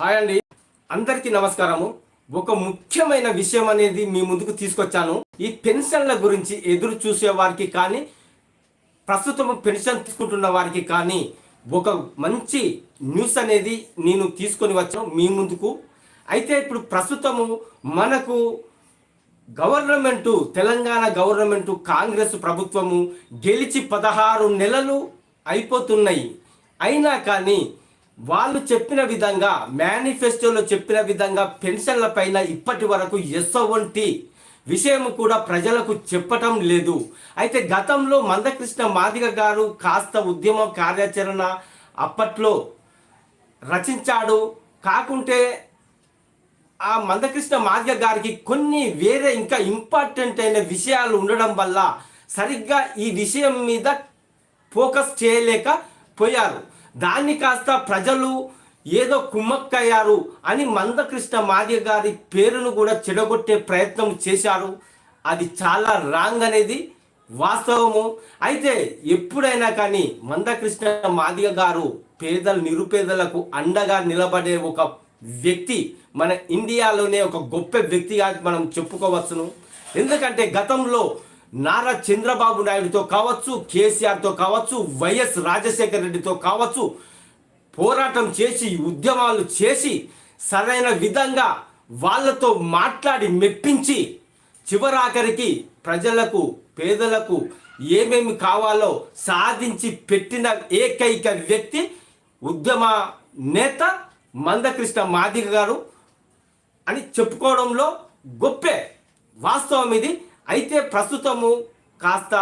Hi అండి. అందరికీ నమస్కారము. ఒక ముఖ్యమైన విషయం అనేది మీ ముందుకు తీసుకొచ్చాను. ఈ పెన్షన్ల గురించి ఎదురు చూసే వారికి కానీ ప్రస్తుతం పెన్షన్ తీసుకుంటున్న వారికి కానీ ఒక మంచి న్యూస్ అనేది నేను తీసుకొని వచ్చాను మీ ముందుకు. అయితే ఇప్పుడు ప్రస్తుతము మనకు గవర్నమెంటు తెలంగాణ గవర్నమెంటు కాంగ్రెస్ ప్రభుత్వము గెలిచి పదహారు నెలలు అయిపోతున్నాయి. అయినా కానీ వాళ్ళు చెప్పిన విధంగా మేనిఫెస్టోలో చెప్పిన విధంగా పెన్షన్ల పైన ఇప్పటి వరకు ఎస్ఓంటి విషయం కూడా ప్రజలకు చెప్పటం లేదు. అయితే గతంలో మందకృష్ణ మాదిగ గారు కాస్త ఉద్యమ కార్యాచరణ అప్పట్లో రచించాడు. కాకుంటే ఆ మందకృష్ణ మాదిగ గారికి కొన్ని వేరే ఇంకా ఇంపార్టెంట్ అయిన విషయాలు ఉండడం వల్ల సరిగ్గా ఈ విషయం మీద ఫోకస్ చేయలేక పోయారు. దాన్ని కాస్త ప్రజలు ఏదో కుమ్మక్కయ్యారు అని మందకృష్ణ మాదిగ గారి పేరును కూడా చెడగొట్టే ప్రయత్నం చేశారు. అది చాలా రాంగ్ అనేది వాస్తవము. అయితే ఎప్పుడైనా కానీ మందకృష్ణ మాదిగ గారు పేదలు నిరుపేదలకు అండగా నిలబడే ఒక వ్యక్తి మన ఇండియాలోనే ఒక గొప్ప వ్యక్తిగా మనం చెప్పుకోవచ్చును. ఎందుకంటే గతంలో నారా చంద్రబాబు నాయుడుతో కావచ్చు కేసీఆర్తో కావచ్చు వైఎస్ రాజశేఖర రెడ్డితో కావచ్చు పోరాటం చేసి ఉద్యమాలు చేసి సరైన విధంగా వాళ్ళతో మాట్లాడి మెప్పించి చివరాఖరికి ప్రజలకు పేదలకు ఏమేమి కావాలో సాధించి పెట్టిన ఏకైక వ్యక్తి ఉద్యమ నేత మందకృష్ణ మాదిగ గారు అని చెప్పుకోవడంలో గొప్పే వాస్తవం ఇది. అయితే ప్రస్తుతము కాస్త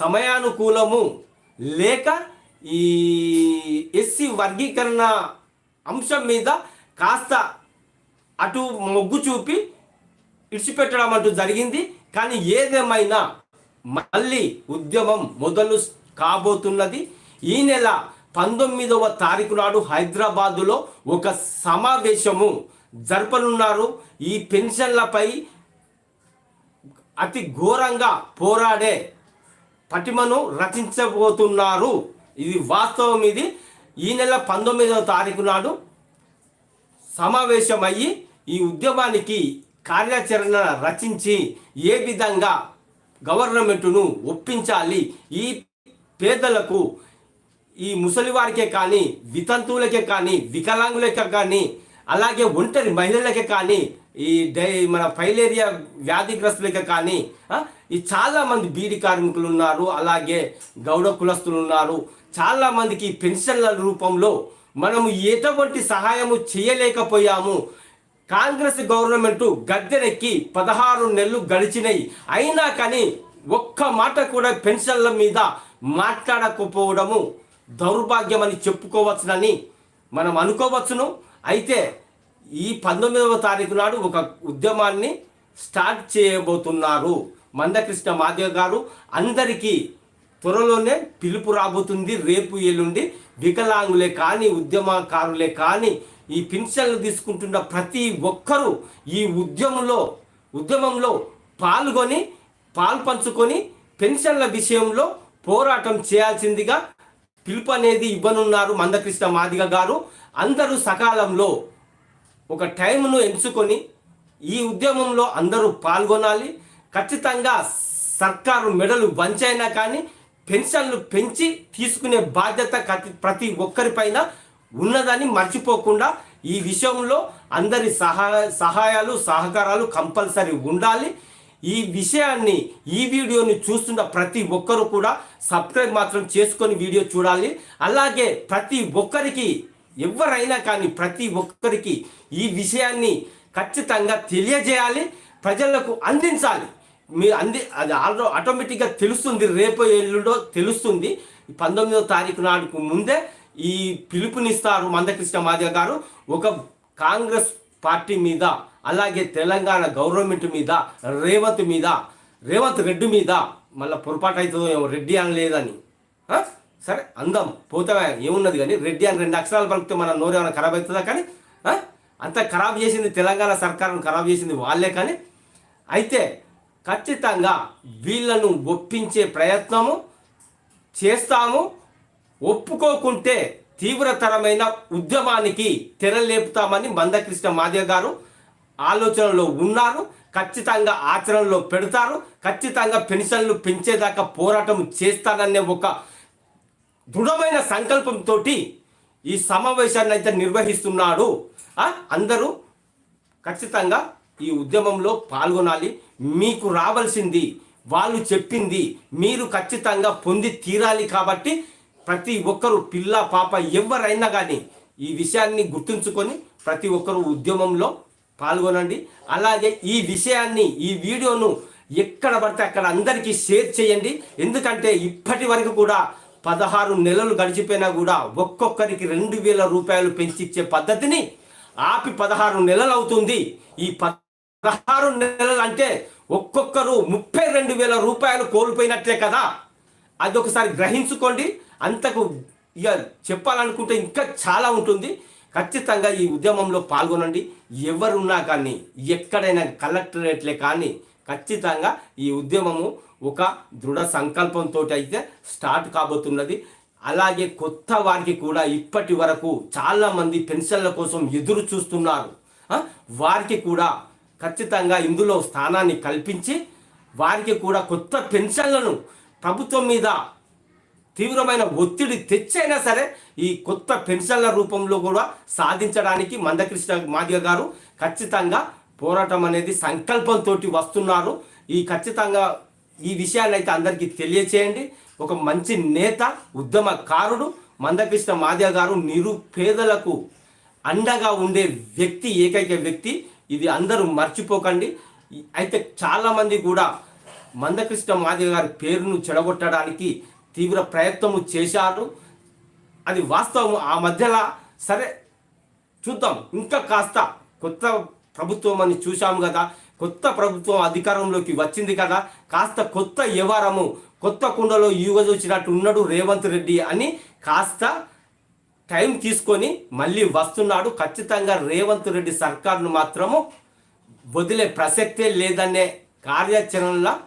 సమయానుకూలము లేక ఈ ఎస్సీ వర్గీకరణ అంశం మీద కాస్త అటు మొగ్గు చూపి ఇడిచిపెట్టడం అంటూ జరిగింది. కానీ ఏదేమైనా మళ్ళీ ఉద్యమం మొదలు కాబోతున్నది. ఈ నెల పంతొమ్మిదవ తారీఖు నాడు హైదరాబాదులో ఒక సమావేశము జరపనున్నారు. ఈ పెన్షన్లపై అతి ఘోరంగా పోరాడే పటిమను రచించబోతున్నారు. ఇది వాస్తవం ఇది. ఈ నెల పంతొమ్మిదవ తారీఖు నాడు సమావేశమయ్యి ఈ ఉద్యమానికి కార్యాచరణ రచించి ఏ విధంగా గవర్నమెంటును ఒప్పించాలి? ఈ పేదలకు ఈ ముసలివారికే కానీ వితంతువులకే కానీ వికలాంగులకే కానీ అలాగే ఒంటరి మహిళలకే కానీ ఈ డై మన ఫైలేరియా వ్యాధిగ్రస్తులకి కానీ ఈ చాలామంది బీడి కార్మికులు ఉన్నారు అలాగే గౌడ కులస్తులు ఉన్నారు. చాలామందికి పెన్షన్ల రూపంలో మనము ఎటువంటి సహాయము చేయలేకపోయాము. కాంగ్రెస్ గవర్నమెంట్ గద్దెనెక్కి పదహారు నెలలు గడిచినాయి. అయినా కానీ ఒక్క మాట కూడా పెన్షన్ల మీద మాట్లాడకపోవడము దౌర్భాగ్యం అని చెప్పుకోవచ్చునని మనం అనుకోవచ్చును. అయితే ఈ పంతొమ్మిదవ తారీఖు నాడు ఒక ఉద్యమాన్ని స్టార్ట్ చేయబోతున్నారు. మందకృష్ణ మాదేవ్ గారు అందరికీ త్వరలోనే పిలుపు రాబోతుంది. రేపు ఎల్లుండి వికలాంగులే కానీ ఉద్యమకారులే కానీ ఈ పెన్షన్లు తీసుకుంటున్న ప్రతి ఒక్కరూ ఈ ఉద్యమంలో ఉద్యమంలో పాల్గొని పాల్పంచుకొని పెన్షన్ల విషయంలో పోరాటం చేయాల్సిందిగా పిలుపు అనేది ఇవ్వనున్నారు మందకృష్ణ మాదిగ గారు. అందరూ సకాలంలో ఒక టైంను ఎంచుకొని ఈ ఉద్యమంలో అందరూ పాల్గొనాలి. ఖచ్చితంగా సర్కారు మెడలు వంచైనా కానీ పెన్షన్లు పెంచి తీసుకునే బాధ్యత ప్రతి ఒక్కరిపైన ఉన్నదని మర్చిపోకుండా ఈ విషయంలో అందరి సహాయ సహాయాలు సహకారాలు కంపల్సరీ ఉండాలి. ఈ విషయాన్ని ఈ వీడియోని చూస్తున్న ప్రతి ఒక్కరు కూడా సబ్స్క్రైబ్ మాత్రం చేసుకొని వీడియో చూడాలి. అలాగే ప్రతి ఒక్కరికి ఎవరైనా కానీ ప్రతి ఒక్కరికి ఈ విషయాన్ని ఖచ్చితంగా తెలియజేయాలి ప్రజలకు అందించాలి. మీరు అంది అది ఆల్రో ఆటోమేటిక్గా తెలుస్తుంది రేపు ఎల్లుండో తెలుస్తుంది. పంతొమ్మిదో తారీఖు నాటికి ముందే ఈ పిలుపునిస్తారు మందకృష్ణ మాదిగ గారు. ఒక కాంగ్రెస్ పార్టీ మీద అలాగే తెలంగాణ గవర్నమెంట్ మీద రేవంత్ మీద రేవంత్ రెడ్డి మీద మళ్ళీ పొరపాటు అవుతుందో ఏమో రెడ్డి అని లేదని సరే అందం. పోతా ఏమున్నది కానీ రెడ్డి అని రెండు అక్షరాలు పలికితే మన నోరు ఏమైనా ఖరాబ్ అవుతుందా కానీ అంత ఖరాబ్ చేసింది తెలంగాణ సర్కారును ఖరాబ్ చేసింది వాళ్ళే కానీ అయితే ఖచ్చితంగా వీళ్ళను ఒప్పించే ప్రయత్నము చేస్తాము. ఒప్పుకోకుంటే తీవ్రతరమైన ఉద్యమానికి తెరలేపుతామని మందకృష్ణ మాదేవ్ గారు ఆలోచనలో ఉన్నారు. ఖచ్చితంగా ఆచరణలో పెడతారు. ఖచ్చితంగా పెన్షన్లు పెంచేదాకా పోరాటం చేస్తాననే ఒక దృఢమైన సంకల్పంతో ఈ సమావేశాన్ని అయితే నిర్వహిస్తున్నాడు. అందరూ ఖచ్చితంగా ఈ ఉద్యమంలో పాల్గొనాలి. మీకు రావాల్సింది వాళ్ళు చెప్పింది మీరు ఖచ్చితంగా పొంది తీరాలి కాబట్టి ప్రతి ఒక్కరు పిల్ల పాప ఎవరైనా కానీ ఈ విషయాన్ని గుర్తుంచుకొని ప్రతి ఒక్కరు ఉద్యమంలో పాల్గొనండి. అలాగే ఈ విషయాన్ని ఈ వీడియోను ఎక్కడ పడితే అక్కడ అందరికీ షేర్ చేయండి. ఎందుకంటే ఇప్పటి వరకు కూడా పదహారు నెలలు గడిచిపోయినా కూడా ఒక్కొక్కరికి రెండు వేల రూపాయలు పెంచిచ్చే పద్ధతిని ఆపి పదహారు నెలలు అవుతుంది. ఈ పదహారు నెలలు అంటే ఒక్కొక్కరు ముప్పై రెండు వేల రూపాయలు కోల్పోయినట్లే కదా. అది ఒకసారి గ్రహించుకోండి. అంతకు ఇక చెప్పాలనుకుంటే ఇంకా చాలా ఉంటుంది. ఖచ్చితంగా ఈ ఉద్యమంలో పాల్గొనండి. ఎవరున్నా కానీ ఎక్కడైనా కలెక్టరేట్లే కానీ ఖచ్చితంగా ఈ ఉద్యమము ఒక దృఢ సంకల్పంతో అయితే స్టార్ట్ కాబోతున్నది. అలాగే కొత్త వారికి కూడా ఇప్పటి వరకు చాలామంది పెన్షన్ల కోసం ఎదురు చూస్తున్నారు. వారికి కూడా ఖచ్చితంగా ఇందులో స్థానాన్ని కల్పించి వారికి కూడా కొత్త పెన్షన్లను ప్రభుత్వం మీద తీవ్రమైన ఒత్తిడి తెచ్చైనా సరే ఈ కొత్త పెన్షన్ల రూపంలో కూడా సాధించడానికి మందకృష్ణ మాదిగ గారు ఖచ్చితంగా పోరాటం అనేది సంకల్పంతో వస్తున్నారు. ఈ ఖచ్చితంగా ఈ విషయాన్ని అయితే అందరికీ తెలియచేయండి. ఒక మంచి నేత ఉద్యమకారుడు మందకృష్ణ మాదిగ గారు నిరుపేదలకు అండగా ఉండే వ్యక్తి ఏకైక వ్యక్తి. ఇది అందరూ మర్చిపోకండి. అయితే చాలామంది కూడా మందకృష్ణ మాదిగ గారి పేరును చెడగొట్టడానికి తీవ్ర ప్రయత్నము చేశారు. అది వాస్తవం ఆ మధ్యలో సరే చూద్దాం. ఇంకా కాస్త కొత్త ప్రభుత్వం అని చూశాము కదా. కొత్త ప్రభుత్వం అధికారంలోకి వచ్చింది కదా. కాస్త కొత్త వ్యవహారము కొత్త కుండలో వచ్చినట్టు ఉన్నాడు రేవంత్ రెడ్డి అని కాస్త టైం తీసుకొని మళ్ళీ వస్తున్నాడు. ఖచ్చితంగా రేవంత్ రెడ్డి సర్కార్ను మాత్రము వదిలే ప్రసక్తే లేదనే కార్యాచరణలా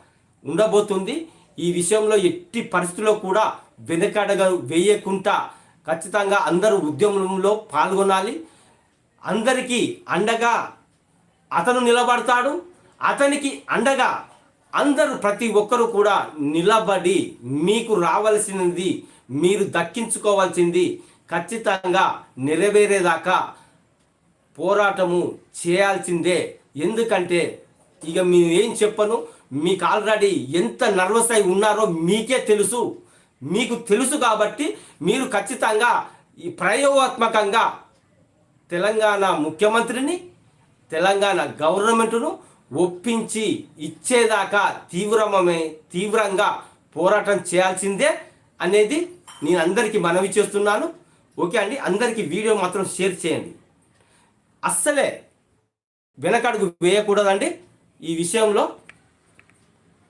ఉండబోతుంది. ఈ విషయంలో ఎట్టి పరిస్థితుల్లో కూడా వెనకడగ వేయకుండా ఖచ్చితంగా అందరూ ఉద్యమంలో పాల్గొనాలి. అందరికీ అండగా అతను నిలబడతాడు. అతనికి అండగా అందరూ ప్రతి ఒక్కరూ కూడా నిలబడి మీకు రావాల్సినది మీరు దక్కించుకోవాల్సింది ఖచ్చితంగా నెరవేరేదాకా పోరాటము చేయాల్సిందే. ఎందుకంటే ఇక మేము ఏం చెప్పను? మీకు ఆల్రెడీ ఎంత నర్వస్ అయి ఉన్నారో మీకే తెలుసు. మీకు తెలుసు కాబట్టి మీరు ఖచ్చితంగా ఈ ప్రయోగాత్మకంగా తెలంగాణ ముఖ్యమంత్రిని తెలంగాణ గవర్నమెంట్ను ఒప్పించి ఇచ్చేదాకా తీవ్రమే తీవ్రంగా పోరాటం చేయాల్సిందే అనేది నేను అందరికీ మనవి చేస్తున్నాను. ఓకే అండి అందరికీ వీడియో మాత్రం షేర్ చేయండి. అస్సలే వెనకడుగు వేయకూడదండి ఈ విషయంలో.